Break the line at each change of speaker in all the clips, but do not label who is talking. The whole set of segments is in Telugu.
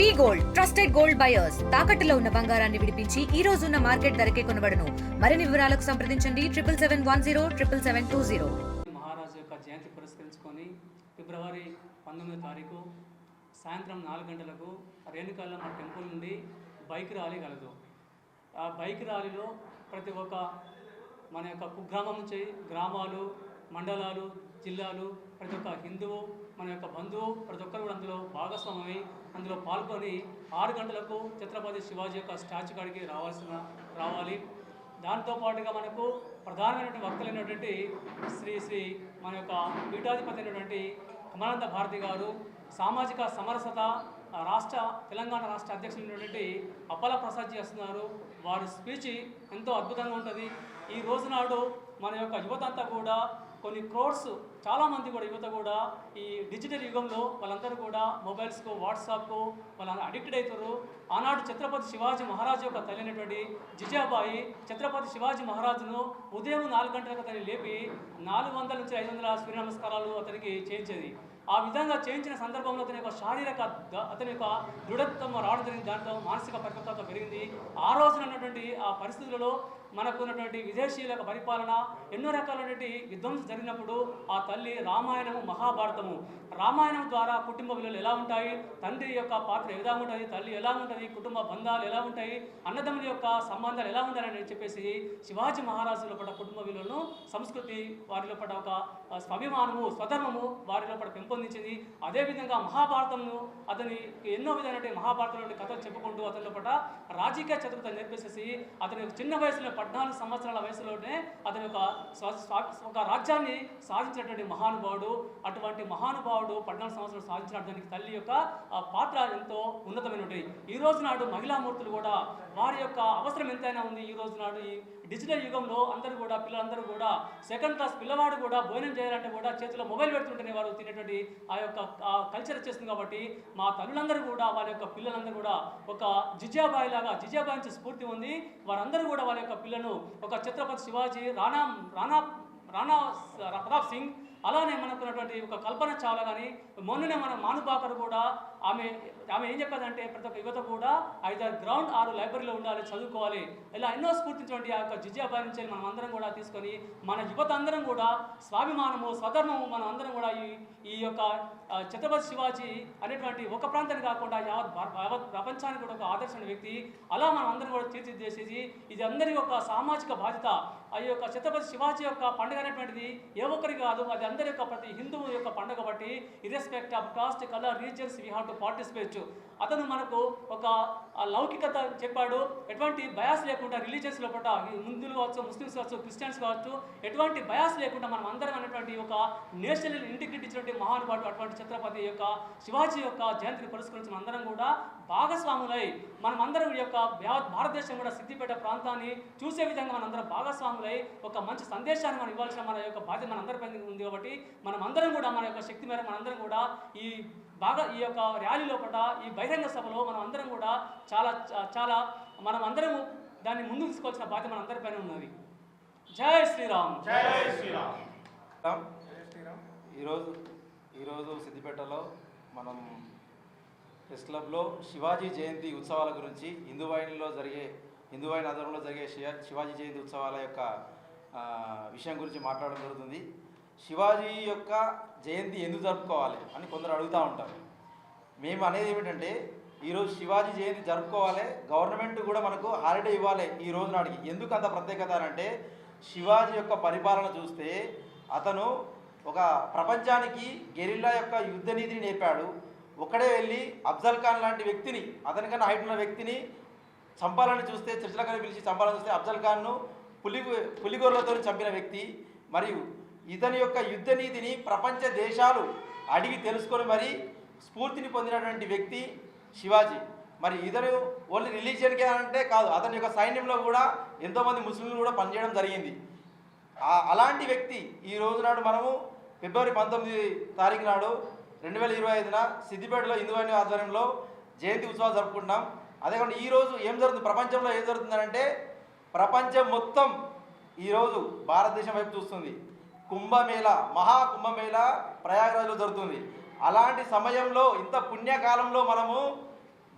V gold trusted gold buyers. తాకట్టులో ఉన్న బంగారాన్ని విడిపించి ఈ రోజు ఉన్న మార్కెట్ ధరకే కొనబడను. మరిన్ని వివరాలకు సంప్రదించండి triple seven one zero triple seven two zero.
మహారాజు యొక్క జయంతి పురస్కరించుకొని ఫిబ్రవరి పంతొమ్మిదో తారీఖు సాయంత్రం నాలుగు గంటలకు రేణుకాలమ్మ టెంపుల్ నుండి బైక్ ర్యాలీ కలదు. ఆ బైక్ ర్యాలీలో ప్రతి ఒక్క మన యొక్క కుగ్రామం నుంచి గ్రామాలు మండలాలు జిల్లాలు ప్రతి ఒక్క హిందువు మన యొక్క బంధువు ప్రతి ఒక్కరు కూడా అందులో భాగస్వామై అందులో పాల్గొని ఆరు గంటలకు ఛత్రపతి శివాజీ యొక్క స్టాచ్యూ కాడికి రావాల్సిన రావాలి. దాంతో పాటుగా మనకు ప్రధానమైనటువంటి వక్తలైనటువంటి శ్రీ శ్రీ మన యొక్క పీఠాధిపతి అయినటువంటి కమలానంద భారతి గారు సామాజిక సమరసత రాష్ట్ర తెలంగాణ రాష్ట్ర అధ్యక్షులైనటువంటి అప్పల ప్రసాద్ చేస్తున్నారు వారి స్పీచ్ ఎంతో అద్భుతంగా ఉంటుంది. ఈ రోజు నాడు మన యొక్క యువత అంతా కూడా కొన్ని క్రోడ్స్ చాలామంది కూడా యువత కూడా ఈ డిజిటల్ యుగంలో వాళ్ళందరూ కూడా మొబైల్స్కు వాట్సాప్కు వాళ్ళందరూ అడిక్టెడ్ అవుతారు. ఆనాడు ఛత్రపతి శివాజీ మహారాజు యొక్క తల్లి అయినటువంటి జిజాబాయి ఛత్రపతి శివాజీ మహారాజును ఉదయం నాలుగు గంటలకు అతని లేపి నాలుగు వందల నుంచి ఐదు వందల సూర్య నమస్కారాలు అతనికి చేయించేది. ఆ విధంగా చేయించిన సందర్భంలో అతని యొక్క శారీరక అతని యొక్క దృఢత్వం రావడం జరిగింది. దాంట్లో మానసిక పరిపక్వత పెరిగింది. ఆ రోజున ఉన్నటువంటి ఆ పరిస్థితులలో మనకు ఉన్నటువంటి విదేశీయుల పరిపాలన ఎన్నో రకాలైనటువంటి విధ్వంసం జరిగినప్పుడు ఆ తల్లి రామాయణము మహాభారతము. రామాయణం ద్వారా కుటుంబ విలువలు ఎలా ఉంటాయి? తండ్రి యొక్క పాత్ర ఎలా ఉంటుంది? తల్లి ఎలా ఉంటుంది? కుటుంబ బంధాలు ఎలా ఉంటాయి? అన్నదమ్ముల యొక్క సంబంధాలు ఎలా ఉండాలని చెప్పేసి శివాజీ మహారాజులో పడ్డ కుటుంబ విలువలను సంస్కృతి వారిలో పడ్డ ఒక స్వాభిమానము స్వధర్మము వారిలో పడ పెంపొందించింది. అదేవిధంగా మహాభారతంను అతని ఎన్నో విధమైన మహాభారతంలో కథలు చెప్పుకుంటూ అతని పట రాజకీయ చతురత నేర్పేసేసి అతని యొక్క చిన్న వయసులో పద్నాలుగు సంవత్సరాల వయసులోనే అతని యొక్క ఒక రాజ్యాన్ని సాధించినటువంటి మహానుభావుడు అటువంటి మహానుభావుడు పద్నాలుగు సంవత్సరాలు సాధించిన దానికి తల్లి యొక్క పాత్ర ఎంతో ఉన్నతమైనటువంటి. ఈ రోజు నాడు మహిళామూర్తులు కూడా వారి యొక్క అవసరం ఎంతైనా ఉంది. ఈ రోజు నాడు ఈ డిజిటల్ యుగంలో అందరూ కూడా పిల్లలందరూ కూడా సెకండ్ క్లాస్ పిల్లవాడు కూడా భోజనం చేయాలంటే కూడా చేతిలో మొబైల్ పెడుతుంటేనే వారు తినేటువంటి ఆ యొక్క కల్చర్ వచ్చేస్తుంది కాబట్టి మా తల్లులందరూ కూడా వాళ్ళ యొక్క పిల్లలందరూ కూడా ఒక జిజాబాయి లాగా జిజాబాయి నుంచి స్ఫూర్తి ఉంది వారందరూ కూడా వాళ్ళ యొక్క పిల్లను ఒక ఛత్రపతి శివాజీ రాణా రాణా రాణా ప్రతాప్ సింగ్ అలానే మనకున్నటువంటి ఒక కల్పన చాలా కానీ మొన్ననే మన మానుబాకర్ కూడా ఆమె ఆమె ఏం చెప్పేదంటే ప్రతి ఒక్క యువత కూడా ఐదారు గ్రౌండ్ ఆరు లైబ్రరీలో ఉండాలి చదువుకోవాలి. ఇలా ఎన్నో స్ఫూర్తించినటువంటి ఆ యొక్క జిజ్యాబాయి నుంచి మనం అందరం కూడా తీసుకొని మన యువత అందరం కూడా స్వాభిమానము స్వధర్మము మనం అందరం కూడా ఈ ఈ యొక్క ఛత్రపతి శివాజీ అనేటువంటి ఒక ప్రాంతాన్ని కాకుండా యావత్ యావత్ ప్రపంచానికి కూడా ఒక ఆదర్శమైన వ్యక్తి. అలా మనం అందరం కూడా తీర్చిదిద్దేసేసి ఇది అందరి యొక్క సామాజిక బాధ్యత. ఆ యొక్క ఛత్రపతి శివాజీ యొక్క పండుగ అనేటువంటిది ఏ ఒక్కరికి కాదు అది అందరి యొక్క ప్రతి హిందువు యొక్క పండుగ కాబట్టి irrespect of caste colour reasons we have to participate అతను మనకు ఒక లౌకికత చెప్పాడు. ఎటువంటి బయాస్ లేకుండా రిలీజియన్స్ లోపల హిందువులు కావచ్చు ముస్లిమ్స్ కావచ్చు క్రిస్టియన్స్ కావచ్చు ఎటువంటి బయాస్ లేకుండా మనం అందరం అనేటువంటి ఒక నేషనల్ ఇంటిగ్రిటీ ఇచ్చినటువంటి మహానుభావుడు అటువంటి ఛత్రపతి యొక్క శివాజీ యొక్క జయంతిని పురస్కరించి అందరం కూడా భాగస్వాములై మనం అందరం ఈ యొక్క భారతదేశం కూడా సిద్దిపేట ప్రాంతాన్ని చూసే విధంగా మనందరం భాగస్వాములై ఒక మంచి సందేశాన్ని మనం ఇవ్వాల్సిన మన యొక్క బాధ్యత మనందరిపై ఉంది కాబట్టి మనం అందరం కూడా మన యొక్క శక్తి మేర మనందరం కూడా ఈ బాగా ఈ యొక్క ర్యాలీ లోపల ఈ బహిరంగ సభలో మనం అందరం కూడా చాలా చాలా మనం అందరం దాన్ని ముందుకు తీసుకోవాల్సిన బాధ్యత మన అందరిపైన ఉన్నది. జై శ్రీరామ్.
రామ్. ఈరోజు ఈరోజు సిద్దిపేటలో మనం ప్రెస్ క్లబ్లో శివాజీ జయంతి ఉత్సవాల గురించి హిందూవాహినిలో జరిగే హిందూవాహిని ఆధ్వర్యంలో జరిగే శివ- శివాజీ జయంతి ఉత్సవాల యొక్క ఆ, విషయం గురించి మాట్లాడడం జరుగుతుంది. శివాజీ యొక్క జయంతి ఎందుకు జరుపుకోవాలి అని కొందరు అడుగుతూ ఉంటారు. మేము అనేది ఏమిటంటే ఈరోజు శివాజీ జయంతి జరుపుకోవాలి గవర్నమెంట్ కూడా మనకు హాలిడే ఇవ్వాలి ఈ రోజు నాటికి ఎందుకు అంత ప్రత్యేకత అని అంటే శివాజీ యొక్క పరిపాలన చూస్తే అతను ఒక ప్రపంచానికి గెరిల్లా యొక్క యుద్ధ నీతిని నేర్పాడు. ఒకడే వెళ్ళి అఫ్జల్ ఖాన్ లాంటి వ్యక్తిని అతనికన్నా హైట్ ఉన్న వ్యక్తిని చంపాలని చూస్తే చర్చలకని పిలిచి చంపాలని చూస్తే అఫ్జల్ ఖాన్ను పులి పులిగోర్లతో చంపిన వ్యక్తి. మరియు ఇతని యొక్క యుద్ధ నీతిని ప్రపంచ దేశాలు అడిగి తెలుసుకొని మరి స్ఫూర్తిని పొందినటువంటి వ్యక్తి శివాజీ. మరి ఇతను ఓన్లీ రిలీజియన్కే అంటే కాదు అతని యొక్క సైన్యంలో కూడా ఎంతోమంది ముస్లింలు కూడా పనిచేయడం జరిగింది. అలాంటి వ్యక్తి ఈ రోజు నాడు మనము ఫిబ్రవరి పంతొమ్మిది తారీఖు నాడు రెండు వేల ఇరవై ఐదున సిద్దిపేటలో హిందువైన ఆధ్వర్యంలో జయంతి ఉత్సవాలు జరుపుకుంటున్నాం. అదే కాకుండా ఈరోజు ఏం జరుగుతుంది? ప్రపంచంలో ఏం జరుగుతుందంటే ప్రపంచం మొత్తం ఈరోజు భారతదేశం వైపు చూస్తుంది. కుంభమేళ మహా కుంభమేళ ప్రయాగరాజ్లో జరుగుతుంది. అలాంటి సమయంలో ఇంత పుణ్యకాలంలో మనము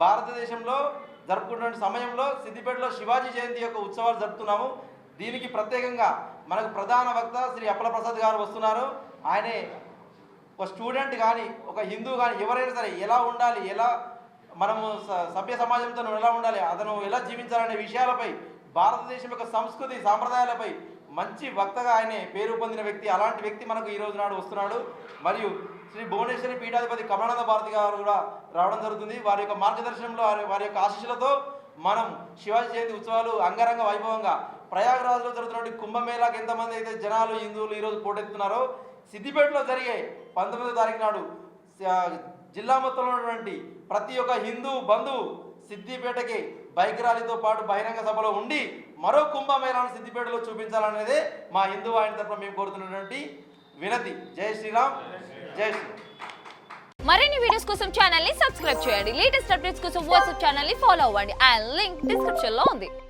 భారతదేశంలో జరుపుకున్న సమయంలో సిద్దిపేటలో శివాజీ జయంతి యొక్క ఉత్సవాలు జరుపుతున్నాము. దీనికి ప్రత్యేకంగా మనకు ప్రధాన వక్త శ్రీ అప్పల ప్రసాద్ గారు వస్తున్నారు. ఆయనే ఒక స్టూడెంట్ కానీ ఒక హిందూ కానీ ఎవరైనా సరే ఎలా ఉండాలి ఎలా మనము స- సభ్య సమాజంతో ఎలా ఉండాలి అతను ఎలా జీవించాలనే విషయాలపై భారతదేశం యొక్క సంస్కృతి సాంప్రదాయాలపై మంచి వక్తగా ఆయనే పేరు పొందిన వ్యక్తి అలాంటి వ్యక్తి మనకు ఈ రోజు నాడు వస్తున్నాడు. మరియు శ్రీ భువనేశ్వరి పీఠాధిపతి కమలానంద భారతి గారు కూడా రావడం జరుగుతుంది. వారి యొక్క మార్గదర్శనంలో వారి వారి యొక్క ఆశీస్సులతో మనం శివాజీ జయంతి ఉత్సవాలు అంగరంగ వైభవంగా ప్రయాగరాజ్లో జరుగుతున్నటువంటి కుంభమేళాకి ఎంతమంది అయితే జనాలు హిందువులు ఈరోజు పోటెత్తున్నారో సిద్దిపేటలో జరిగే పంతొమ్మిదో తారీఖు నాడు జిల్లా మొత్తంలో ఉన్నటువంటి ప్రతి ఒక్క హిందూ బంధువు సిద్దిపేటకి బైక్ ర్యాలీతో పాటు బహిరంగ సభలో ఉండి మరో కుంభమేళాను సిద్దిపేటలో చూపించాలనేదే మా హిందూ ఆయన తరఫున మేము కోరుతున్నటువంటి వినతి. జై శ్రీరామ్. జై శ్రీరామ్.
మరిన్ని వీడియోస్ కోసం ఛానల్ని సబ్స్క్రైబ్ చేయండి. లేటెస్ట్ అప్డేట్స్ కోసం వాట్సాప్ ఛానల్ని ఫాలో అవ్వండి. అండ్ లింక్ డిస్క్రిప్షన్లో ఉంది.